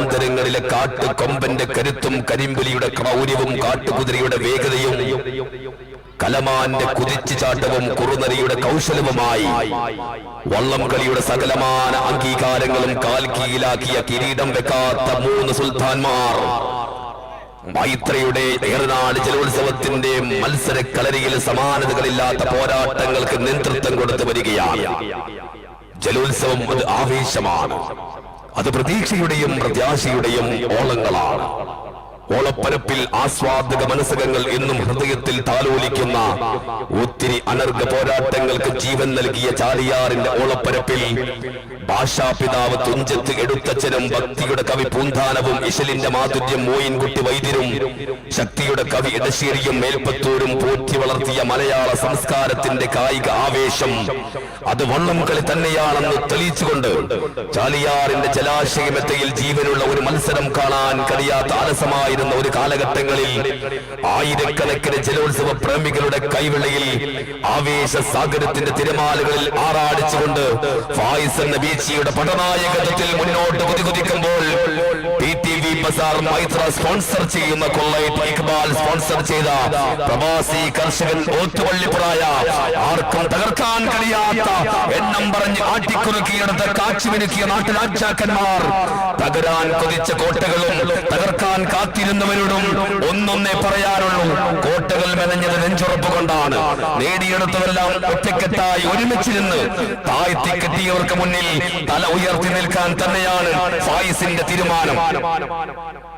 വനാന്തരങ്ങളിലെ കാട്ടു കൊമ്പന്റെ കരുത്തും കരിമ്പുലിയുടെ ക്രൗര്യവും കാട്ടുകുതിരയുടെ വേഗതയും കലമാന്റെ കുതിച്ചു ചാട്ടവും കുറുനരിയുടെ കൗശലവുമായി വള്ളം കളിയുടെ സകലമാന അംഗീകാരങ്ങളും കാൽ കീഴിലാക്കിയ കിരീടം വെക്കാത്ത മൂന്ന് സുൽത്താൻമാർ മൈത്രയുടെ ഏറനാട് ജലോത്സവത്തിന്റെ മത്സര കളരിയിൽ സമാനതകളില്ലാത്ത പോരാട്ടങ്ങൾക്ക് നേതൃത്വം കൊടുത്തു വരികയാണ്. ജലോത്സവം അത് ആവേശമാണ്. അത് പ്രതീക്ഷയുടെയും പ്രത്യാശയുടെയും ഓളങ്ങളാണ്. ഓളപ്പരപ്പിൽ ആസ്വാദക മനസ്സകങ്ങൾ എന്നും ഹൃദയത്തിൽ താലോലിക്കുന്ന ഒത്തിരി അനർഘ പോരാട്ടങ്ങൾക്ക് ജീവൻ നൽകിയ ചാലിയാറിന്റെ ഓളപ്പരപ്പിൽ ഭാഷാപിതാവ് തുഞ്ചത്ത് എടുത്തച്ഛനും ഭക്തിയുടെ കവി പൂന്താനവും ഇശലിന്റെ മാധുര്യം മോയിൻകുട്ടി വൈദ്യരും ശക്തിയുടെ കവി ഇടശ്ശേരിയും മേൽപ്പത്തൂരും പോറ്റി വളർത്തിയ മലയാള സംസ്കാരത്തിന്റെ കായിക ആവേശം അത് വള്ളം കളി തന്നെയാണെന്ന് തെളിയിച്ചുകൊണ്ട് ചാലിയാറിന്റെ ജലാശയമെത്തയിൽ ജീവനുള്ള ഒരു മത്സരം കാണാൻ കഴിയാത്ത അലസമായിരുന്ന ഒരു കാലഘട്ടങ്ങളിൽ ആയിരക്കണക്കിന് ജലോത്സവ പ്രേമികളുടെ കൈവിളയിൽ ആവേശ സാഗരത്തിന്റെ തിരമാലകളിൽ ആറാടിച്ചുകൊണ്ട് ഫായിസ് എന്ന ബീച്ചിയുടെ പടനായകത്വത്തിൽ മുന്നോട്ട് കുതികുതിക്കുമ്പോൾ ബസാർ മൈത്ര സ്പോൺസർ ചെയ്യുന്ന കൊള്ളയിട്ട് ഇക്ബാൽ സ്പോൺസർ ചെയ്ത പ്രവാസി കർഷകൻ ഓത്തുപള്ളിപ്പുറായ ആർക്കും തകർക്കാൻ കഴിയാത്ത എണ്ണം പറഞ്ഞ് ആട്ടിക്കുറുക്കിയെടുത്ത കാച്ചുമിനുക്കിയ നാട്ടുരാജാക്കന്മാർ തകരാൻ കൊതിച്ച കോട്ടകളും തകർക്കാൻ കാത്തിരുന്നവരോടും ഒന്നൊന്നേ പറയാനുള്ളൂ. കോട്ടകൾ മെനഞ്ഞത് നെഞ്ചുറപ്പ് കൊണ്ടാണ്. നേടിയെടുത്തതെല്ലാം ഒറ്റക്കെട്ടായി ഒരുമിച്ചിരുന്ന് താഴ്ത്തി കെട്ടിയവർക്ക് മുന്നിൽ തല ഉയർത്തി നിൽക്കാൻ തന്നെയാണ് ഫായിസിന്റെ തീരുമാനം